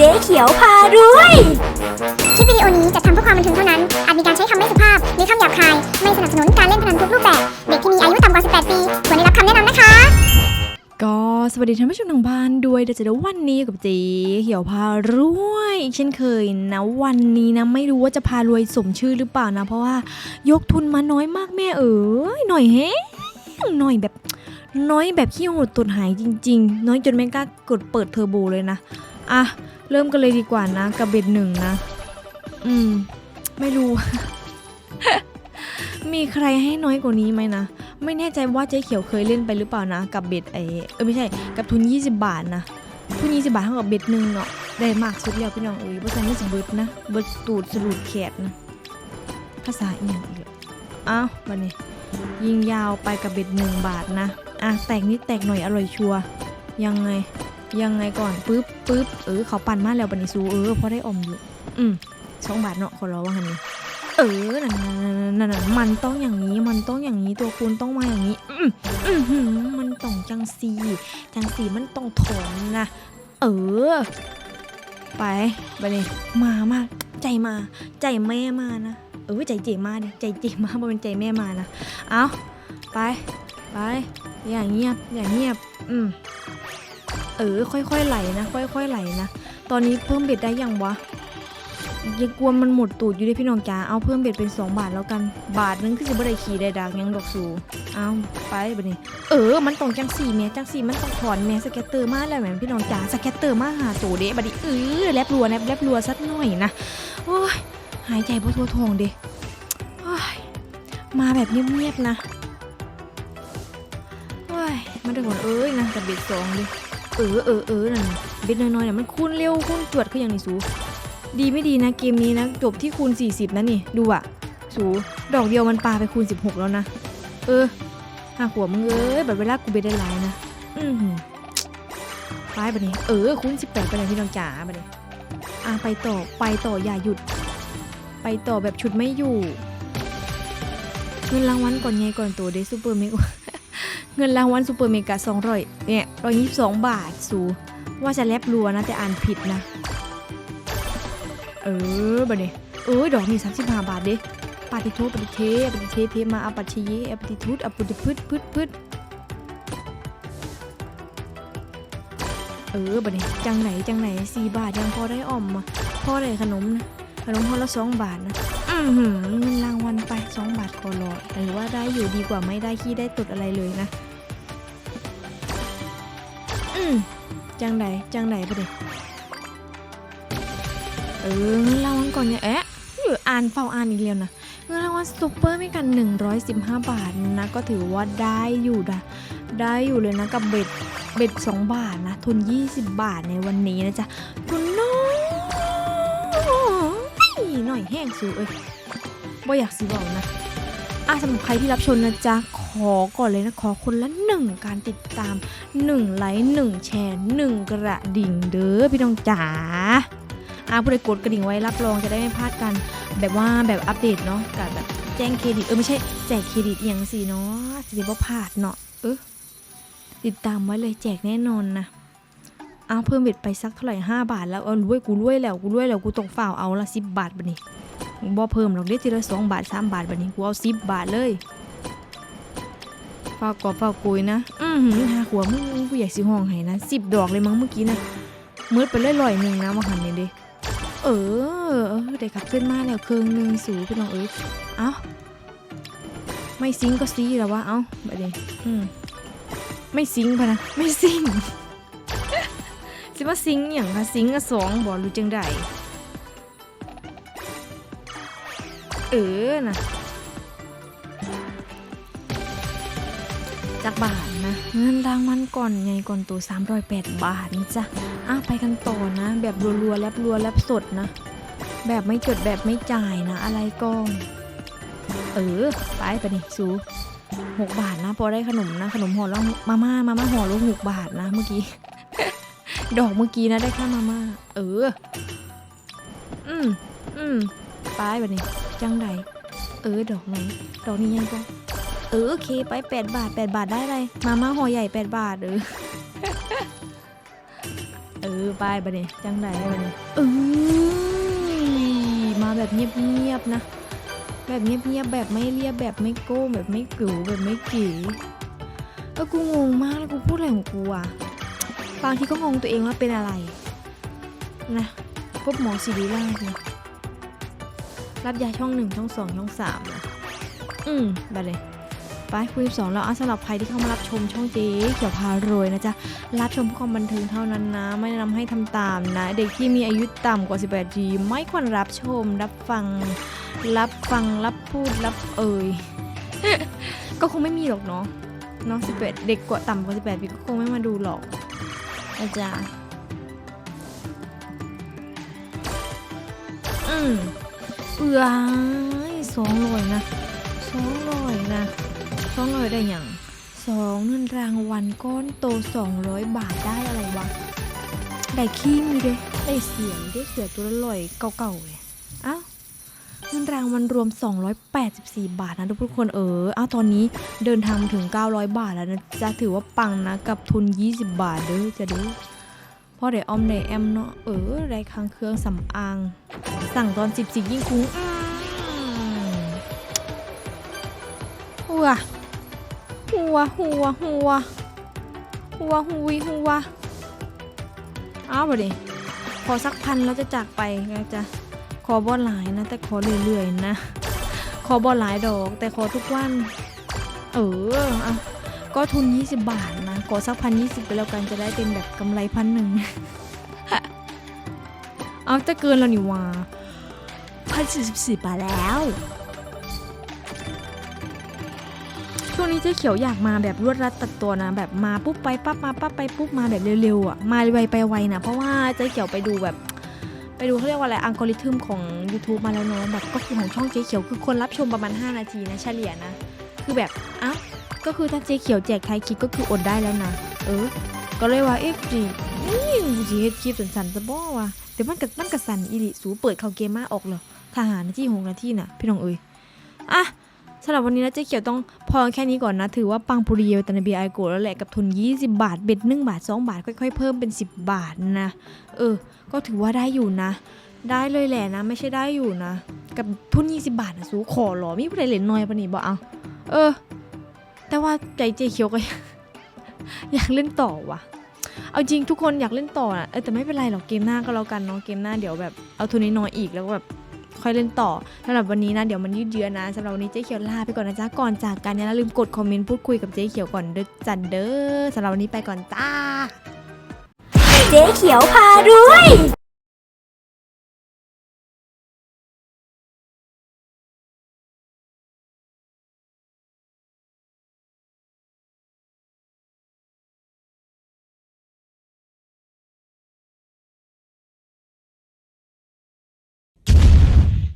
เจ๊เขียวพารวย คลิปวิดีโอนี้จะทำเพื่อความบันเทิงเท่านั้น อาจมีการใช้คำไม่สุภาพ หรือคำหยาบคาย ไม่สนับสนุนการเล่นพนันทุกรูปแบบ เด็กที่มีอายุต่ำกว่า 18 ปีควรได้รับคำแนะนำนะคะ ก็สวัสดีท่านผู้ชมทางบ้านด้วยเดี๋ยวจะได้วันนี้กับเจ๊เหี่ยวพารวยอีกเช่นเคยนะวันนี้นะไม่รู้ว่าจะพารวยสมชื่อหรือเปล่านะ เพราะว่ายกทุนมาน้อยมากแม่เอ๋ยหน่อยแฮงหน่อยแบบน้อยแบบขี้หดตดหายจริง ๆ น้อยจนไม่กล้ากดเปิดเทอร์โบเลยนะ อะ เริ่มกันเลยดีกว่านะ กับเบ็ดหนึ่งนะ อืม ไม่รู้ มีใครให้น้อยกว่านี้ไหมนะ ไม่แน่ใจว่าเจ๊เขียวเคยเล่นไปหรือเปล่านะ กับเบ็ดไอเออไม่ใช่ กับทุน 20 บาทนะ ทุน 20 บาทเท่ากับเบ็ดหนึ่งเนาะ ได้มากสุดแล้วพี่น้องเอ้ยเพราะฉะนั้นไม่สิเบิดนะ เบิดตูดสลุดแขนนะ ภาษาอีหยังอีกแล้วอ้าวมานี่ยิงยาวไปกับเบ็ดหนึ่งบาทนะ อะแตกนิดแตกหน่อยอร่อยชัวร์ยังไง ยังไงก่อนปึ๊บปึ๊บเออเขาปั่นมาแล้วบันนี้ซูเออพอได้อมอยู่ อืมสองบาทเนาะขอร้องว่าหันนี้เออนั่นนั่นมันต้องอย่างนี้ มันต้องอย่างนี้ ตัวคูณต้องมาอย่างนี้ อืมอืมมันต้องจังสี จังสีมันต้องถอนนะ เออ ไป ไปเลยมามาใจมา ใจแม่มานะ เออ ใจเจมาดิใจเจมาบ่เป็นใจแม่มานะ เอาไป ไป อย่างเงียบ อย่างเงียบ อืม เออ ค่อยๆไหลนะ ค่อยๆไหลนะ ตอนนี้เพิ่มเบ็ดได้ยังวะยังกลัวมันหมดตูดอยู่ด้พี่น้องจ๋า เอาเพิ่มเบ็ดเป็น 2 บาทแล้วกัน บาทนึงคือสิบ่ได้ขี่ได้ดากยังดอกสูเอาไปบัดนี้ เออ มันต้องจังสี่แม่จังสี่มันต้องถอนแม่สแกตเตอร์มาแล้วแม่พี่น้องจ๋าสแกตเตอร์มาหาตูเด้บัดนี้เออแลบรัวแลบแลบรัวสักหน่อยนะโอ้ยหายใจบ่ทั่วทองเด้โอ้ยมาแบบเงียบๆนะโอ้ยมาดูก่อนเอ้ยนะกับเบ็ดสองดิ เออเออเออนั่นเบ็ดน้อยๆเนี่ยมันคูณเร็วคูณจวดคืออย่างนี้สู ดีไม่ดีนะเกมนี้นะ จบที่คูณ 40นะนี่ดูอะสูดอกเดียวมันปาไปคูณ 16 แล้วนะ เออห้าขวบมึงเอ้ยแบบเวลากูไปได้หลายนะ อือหือไปบัดนี้ เออคูณ 18ไปเลยพี่น้องจ๋าแบัดนี้อะไปต่อไปต่ออย่าหยุด ไปต่อแบบชุดไม่อยู่เงินรางวัลก่อนไงก่อนตัวเดซูเปอร์เมก เงินรางวัลซูเปอร์เมกา200เนี่ย122 บาทสูว่าจะแลบรัวนะแต่อ่านผิดนะ เออบัดนี้เอ้ยดอกนี่สามสิบห้าบาทเด้ปาติโทปาติเทปาติเทเพมาอาปัชเยอปติทุตอปุติพืชพืชพืชเออบัดนี้จังไหนจังไหนสี่บาทยังพอได้อ่อมมาพอได้ขนมนะขนมพอละสองบาทนะ เงินรางวัลไปสองบาทขอรอหรือว่าได้อยู่ดีกว่าไม่ได้ขี้ได้ตดอะไรเลยนะ อืมจังไหนจังไหนบัดนี้เออเงินรางวัลก่อนเนี่ยเอ๊ะอยู่อ่านเฝ้าอ่านอีกแล้วนะเงินรางวัลซุปเปอร์ไม่กัน 115 บาทนะ ก็ถือว่าได้อยู่นะได้อยู่เลยนะกับเบ็ดเบ็ด 2 บาทนะ ทุน 20 บาทในวันนี้นะจ๊ะทุน น้อยหน่อยแห้งสูเอ้ยบ่อยากสิบอกนะอะสำหรับใครที่รับชมนะจ๊ะ ขอก่อนเลยนะ ขอคนละหนึ่งการติดตาม1ไลค์1แชร์1กระดิ่งเด้อพี่น้องจ๋าอาผู้ใดกดกระดิ่งไว้รับรองจะได้ไม่พลาดกัน แบบว่าแบบอัปเดตเนาะกับแบบแจ้งเครดิตเออไม่ใช่แจกเครดิตอย่างสิเนาะจะได้บ่พลาดเนาะเออติดตามไว้เลยแจกแน่นอนนะ เอาเพิ่มเบ็ดไปสักเท่าไหร่ห้าบาทแล้วเออรวยกูรวยแล้วกูรวยแล้วกูต้องฝ่าวเอาละสิบบาทบัดนี้บ่เพิ่มหรอกเดี๋ยวทีละสองบาทสามบาทบัดนี้กูเอาสิบบาทเลยฝากกอบฝากกุยนะอือหือหาหัวมึงกูอยากสิห้องให้นะสิบดอกเลยมั้งเมื่อกี้นะมืดไปเลยลอยหนึ่งนะมาหันนี่ด้เออเออได้กลับขึ้นมาแล้วเครื่องหนึงสูพี่น้องเอ้ยเอ้าไม่ซิงก็ซีแล้ววะเอ้าแบบนี้อืมไม่ซิงพะนะไม่ซิง สิว่าซิงอย่างคะซิงก็สองบอรู้จังไดเออนะจากบาทนะ เงินรางวัลก่อนไงก่อนตัว 308 บาทนะจ๊ะอะไปกันต่อนะ แบบรัวๆแลบรัวแลบสดนะ แบบไม่จดแบบไม่จ่ายนะ อะไรก่อนเออ ไปไปนี่สูหกบาทนะ พอได้ขนมนะ ขนมห่อละมาม่ามาม่าห่อละหกบาทนะเมื่อกี้ ดอกเมื่อกี้นะได้แค่ามาม่าเออ อืมอืมไปไปนี่จังใดเออ ดอกไหนดอกนี้ยังก็เออโอเคไปแปดบาทแปดบาทได้อะไรมาม่าห่อใหญ่แปดบาทเออเออไปบัดนี้จังไดบัดนี้เออมาแบบเงียบๆนะ แบบเงียบๆแบบไม่เรียบแบบไม่โก้แบบไม่กรูแบบไม่เก๋เออกูงงมากแล้วกูพูดอะไรของกูอะ บางทีก็งงตัวเองว่าเป็นอะไร นะ พบหมอศิริราชนะรับยาช่องหนึ่งช่องสองช่องสามนะอืมไปเลยไปคุยสองแล้วอะสำหรับใครที่เข้ามารับชมช่องเจ๊เขียวพารวยนะจ๊ะ รับชมเพื่อความบันเทิงเท่านั้นนะ ไม่แนะนำให้ทำตามนะ เด็กที่มีอายุต่ำกว่า 18ปีไม่ควรรับชม รับฟัง รับฟัง รับพูด รับเอ่ย ก็คงไม่มีหรอกเนาะเนาะสิบแปดเด็กกว่าต่ำกว่าสิบแปดปีก็คงไม่มาดูหรอก อาจารย์อืมเอื้อยสองร้อยนะสองร้อยนะสองร้อยได้อย่างสองเงินรางวัลก้อนโตสองร้อยบาทได้อะไรวะ ได้ขี้มีเด้ได้เสียงได้เสือตัวลอยเก่าๆเลย เงินรางวัลรวม 284 บาทนะทุกคนเออเอาตอนนี้เดินทางมาถึง 900 บาทแล้วนะจะถือว่าปังนะกับทุน 20 บาทเด้อจะเด้อพอเดี๋ยวออมในแอมเนาะเออได้ค้างเครื่องสำอาง สั่งตอน10สิยิ่งคุ้งอืมหัวหัวหัวหัวหัวหุยหัวเอาไปดิขอสักพันแล้วจะจากไปนะจ๊ะ ขอบอหลายนะ แต่ขอเรื่อยๆนะ ขอบอหลายดอก แต่ขอทุกวัน เอออะก็ทุน 20 บาทนะ ขอสักพันยี่สิบไปแล้วกันจะได้เป็นแบบกำไรพันหนึ่งเอาจะเกินแล้วนี่ว่าพันสี่สิบสี่บาทแล้วช่วงนี้เจ๊เขียวอยากมาแบบรวดรัดตัดตัวนะ แบบมาปุ๊บไปปั๊บมาปั๊บไปปุ๊บมาแบบเร็วๆอะมาไวไปไวนะเพราะว่าเจ๊เขียวไปดูแบบ ไปดูเขาเรียกว่าอะไรอัลกอริทึมของ YouTube มาแล้วเนาะแบบก็คือของช่องเจ๊เขียวคือคนรับชมประมาณ 5 นาทีนะเฉลี่ยนะ คือแบบอ้าก็คือถ้าเจ๊เขียวแจกท้ายคลิปก็คืออดได้แล้วนะ เออ ก็เลยว่าเอ๊ะจีนี่จีเฮ็ดคลิปสันๆจะบ่วะเดี๋ยวมันกับมันกับสันอีหลิสูเปิดเข้าเกมมาออกเหรอทหารนาที่หกนาทีน่ะ พี่น้องเอ้ยอะ สำหรับวันนี้นะเจ๊เขียวต้องพอแค่นี้ก่อนนะ ถือว่าปังปุริเยวตันเบียไอโกแล้วแหละกับทุน 20 บาท เบ็ด1บาท 2 บาท ค่อยๆเพิ่มเป็น 10 บาทนะ เออ ก็ถือว่าได้อยู่นะ ได้เลยแหละนะ ไม่ใช่ได้อยู่นะ กับทุน 20 บาทนะสูขอหรอมีผู้ใดเหรียญน้อยปะนี่บอกเอาเออ แต่ว่าใจเจ๊เขียวก็อยากเล่นต่อว่ะเอาจริงทุกคนอยากเล่นต่อนะเออแต่ไม่เป็นไรหรอกเกมหน้าก็แล้วกันเนาะเกมหน้าเดี๋ยวแบบเอาทุนน้อยอีกแล้วก็แบบ ค่อยเล่นต่อสำหรับวันนี้นะเดี๋ยวมันยืดเยื้อนะสำหรับวันนี้เจ๊เขียวลาไปก่อนนะจ๊ะก่อนจากกันเนี่ยลืมกดคอมเมนต์พูดคุยกับเจ๊เขียวก่อนเด้อจันเด้อสำหรับวันนี้ไปก่อนจ้า เจ๊เขียวพารวย